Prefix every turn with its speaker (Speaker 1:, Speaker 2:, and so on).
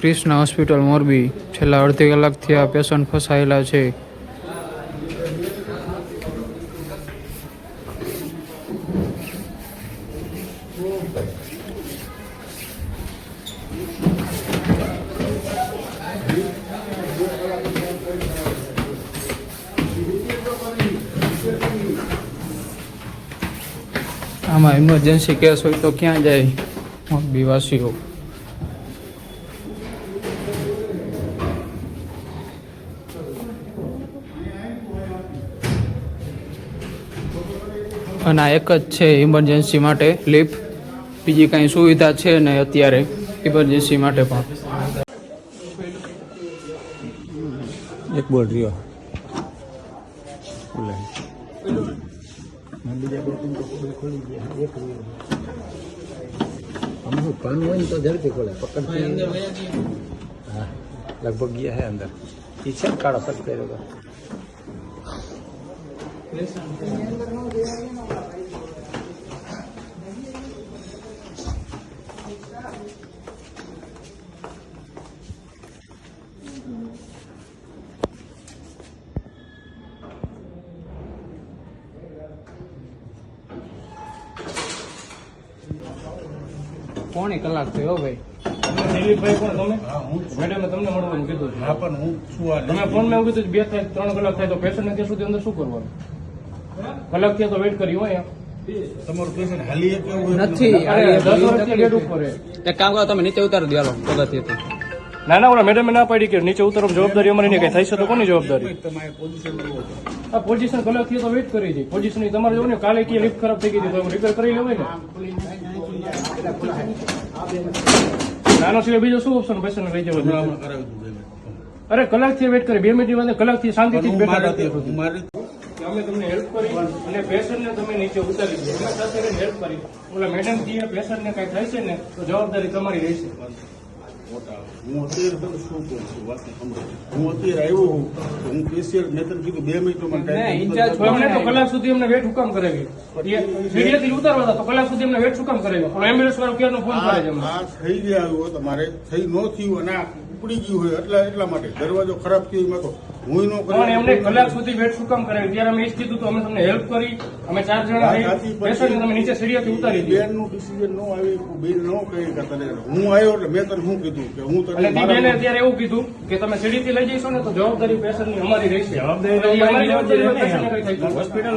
Speaker 1: Krishna hospital Morbi. છેલ્લા અડધી કલાકથી આ પેશન્ટ ફસાયેલા છે. આમાં ઇમરજન્સી કેસ હોય તો ક્યાં જાય? મોરબી અને આ એક જ છે ઇમરજન્સી માટે લિફ્ટ બીજી કાંઈ સુવિધા છે ને અત્યારે ઇમરજન્સી માટે પણ.
Speaker 2: એક બોર્ડ રહ્યો. કામ હોય ને તો ઝડપી ખોલે. પકડતી હા, લગભગ ગયા હે અંદર. ઈ છે ને? કાળો શર્ટ પહેર્યો
Speaker 1: પોણી કલાક થયો ભાઈ.
Speaker 3: દિલીપભાઈ કોણ? તમે મેડમે તમને મળવાનું કીધું
Speaker 4: હા પણ હું છું આ
Speaker 3: તમે ફોન મેં એવું કીધું બે થાય ત્રણ કલાક થાય તો પેશન્ટ ત્યાં સુધી અંદર શું કરવાનું? કલાકથી તો વેઇટ કર્યું હોય
Speaker 4: તમારું પેશન્ટ હાલી એક એવું હોય
Speaker 1: નથી
Speaker 3: અરે દસ વર્ષથી ગેટ ઉપર છે.
Speaker 2: એક કામ કરો તમે નીચે ઉતારી દો હાલો પગથિયેથી
Speaker 3: ના ના ઓલા મેડમે ના પાડી કે નીચે ઉતરવા જવાબદારી અમારી નહીં કઈ થાય છે તો કોની જવાબદારી?
Speaker 4: પોઝિશન જુઓ
Speaker 3: આ પોઝિશન કલાકથી તો વેઇટ કરી પોઝિશન તમારે જોવું ને કાલે કે લિફ્ટ ખરાબ થઈ ગઈ હતી તો રિપેર કરી લેવાય ને. નાનો સિવાય બીજો શું ઓપ્શન પેશન્ટ રહી જવા. અરે કલાકથી વેઇટ કરી બે મિનિટ કલાકથી શાંતિથી બેઠા અમે તમને હેલ્પ કરી અને પેશન્ટને તમે નીચે ઉતારી દીધો અમે સાથે રહીને હેલ્પ કરી. ઓલા મેડમ જે પેશન્ટને કાંઈ થાય છે ને તો જવાબદારી તમારી રહેશે
Speaker 4: હું અત્યારે બધું શું કહું છું વાતને સમજો. હું અત્યારે આવ્યો હું તો હું પેશિયલ મેં તને કીધું બે મિનિટમાં
Speaker 1: નહીં, ઇન્ચાર્જ
Speaker 3: અમને તો કલાક સુધી અમને વેટ હુકમ કરાવી. સીડીએથી ઉતારવા હતા તો કલાક સુધી અમને વેટ હુકમ કરાવી ઓલો એમ્બ્યુલન્સ વાળો ક્યારનો ફોન કરે છે
Speaker 4: આ થઈ ગયા હોય તમારે થઈ ન થયું અને ઉપડી ગયું હોય એટલા એટલા માટે. દરવાજો ખરાબ થયો એમાં તો. હું નો
Speaker 3: પણ એમને કલાક સુધી વેટ શું કામ કરાવી ત્યારે અમે એ જ કીધું તો અમે તમને હેલ્પ કરી અમે ચાર જણા પેશન્ટને તમે નીચે સીડીઓથી ઉતારી
Speaker 4: બેનનું ડિસિઝન ન આવી બેન ન કહી કે તને હું આવ્યો એટલે મેં તને શું કીધું? કે હું તને
Speaker 3: બેને અત્યારે એવું કીધું કે તમે સીડીથી લઈ જઈશો ને તો જવાબદારી પેશન્ટની અમારી રહેશે. જવાબદારી
Speaker 4: હોસ્પિટલ